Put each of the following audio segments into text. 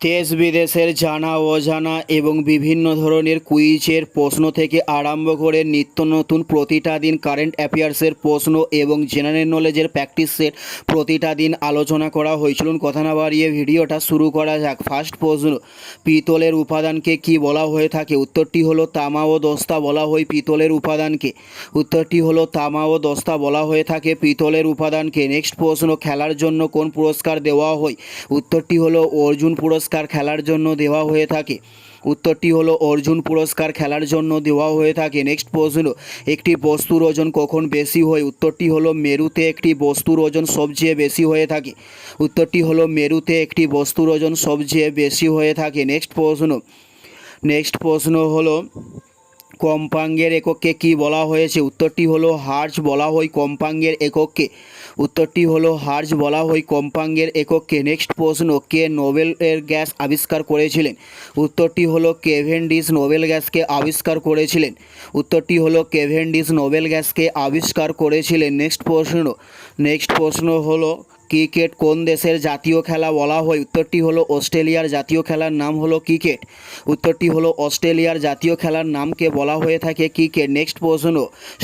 দেশ বিদেশের জানা, অজানা এবং বিভিন্ন ধরনের কুইজের প্রশ্ন থেকে আরম্ভ করে নিত্য নতুন প্রতিটা দিন কারেন্ট অ্যাফেয়ার্সের প্রশ্ন এবং জেনারেল নলেজের প্র্যাকটিসের প্রতিটা দিন আলোচনা করা হয়েছিল কথা না বাড়িয়ে ভিডিওটা শুরু করা যাক। ফার্স্ট প্রশ্ন, পিতলের উপাদানকে কি বলা হয়ে থাকে? উত্তরটি হলো তামা ও দস্তা বলা হয় পিতলের উপাদানকে। উত্তরটি হলো তামা ও দস্তা বলা হয়ে থাকে পিতলের উপাদানকে। নেক্সট প্রশ্ন, খেলার জন্য কোন পুরস্কার দেওয়া হয়? উত্তরটি হলো অর্জুন পুরস্কার। খেলার জন্য দেওয়া হয়ে থাকে। উত্তরটি হলো, অর্জুন পুরস্কার খেলার জন্য দেওয়া হয়ে থাকে। নেক্সট প্রশ্ন একটি বস্তুর ওজন কখন বেশি হয়? উত্তরটি হলো, মেরুতে একটি বস্তুর ওজন সবচেয়ে বেশি হয়ে থাকে। উত্তরটি হলো, মেরুতে একটি বস্তুর ওজন সবচেয়ে বেশি হয়ে থাকে। নেক্সট প্রশ্ন নেক্সট প্রশ্ন হলো কম্পাঙ্গের এককে কি বলা হয়েছে? উত্তরটি হলো হার্জ বলা হয় কম্পাঙ্গের এককে। উত্তরটি হলো হার্জ বলা হয় কম্পাঙ্গের এককে। নেক্সট প্রশ্ন, কে নোবেল এর গ্যাস আবিষ্কার করেছিলেন? উত্তরটি হলো কেভেন্ডিস নোবেল গ্যাসকে আবিষ্কার করেছিলেন। উত্তরটি হলো কেভেন্ডিস নোবেল গ্যাসকে আবিষ্কার করেছিলেন। নেক্সট প্রশ্ন নেক্সট প্রশ্ন হলো ক্রিকেট কোন দেশের জাতীয় খেলা বলা হয়? উত্তরটি হলো অস্ট্রেলিয়ার জাতীয় খেলার নাম হলো ক্রিকেট। উত্তরটি হলো অস্ট্রেলিয়ার জাতীয় খেলার নামকে বলা হয়ে থাকে ক্রিকেট। নেক্সট প্রশ্ন,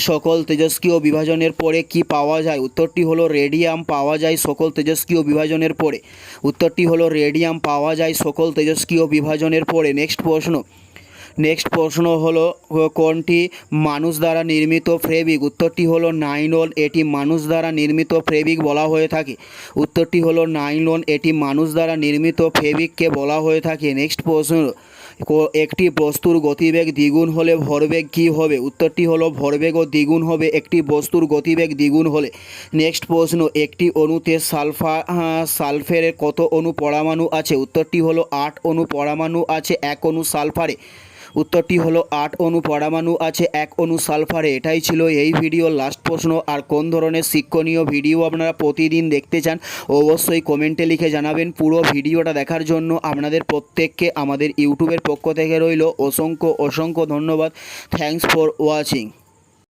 সকল তেজস্ক্রিয় বিভাজনের পরে কি পাওয়া যায়? উত্তরটি হলো রেডিয়াম পাওয়া যায় সকল তেজস্ক্রিয় বিভাজনের পরে। উত্তরটি হলো রেডিয়াম পাওয়া যায় সকল তেজস্ক্রিয় বিভাজনের পরে। নেক্সট প্রশ্ন নেক্সট প্রশ্ন হলো কোনটি মানুষ দ্বারা নির্মিত ফেব্রিক? উত্তরটি হলো নাইলন এটি মানুষ দ্বারা নির্মিত ফেব্রিক বলা হয়ে থাকে। উত্তরটি হলো নাইলন এটি মানুষ দ্বারা নির্মিত ফেবিককে বলা হয়ে থাকে। নেক্সট প্রশ্ন একটি বস্তুর গতিবেগ দ্বিগুণ হলে ভরবেগ কী হবে? উত্তরটি হলো ভরবেগও দ্বিগুণ হবে একটি বস্তুর গতিবেগ দ্বিগুণ হলে। নেক্সট প্রশ্ন একটি অণুতে সালফা আহ, সালফারের কত অণু পরমাণু আছে? উত্তরটি হলো আট অণু পরমাণু আছে এক অণু সালফারে। উত্তরটি হলো আট অণু পরামাণু আছে, এক অণু সালফারে। এটাই ছিল এই ভিডিওর লাস্ট প্রশ্ন। আর কোন ধরনের শিক্ষণীয় ভিডিও আপনারা প্রতিদিন দেখতে চান, অবশ্যই কমেন্টে লিখে জানাবেন। পুরো ভিডিওটা দেখার জন্য আপনাদের প্রত্যেককে আমাদের ইউটিউবের পক্ষ থেকে রইল। অসংখ্য অসংখ্য ধন্যবাদ। Thanks for watching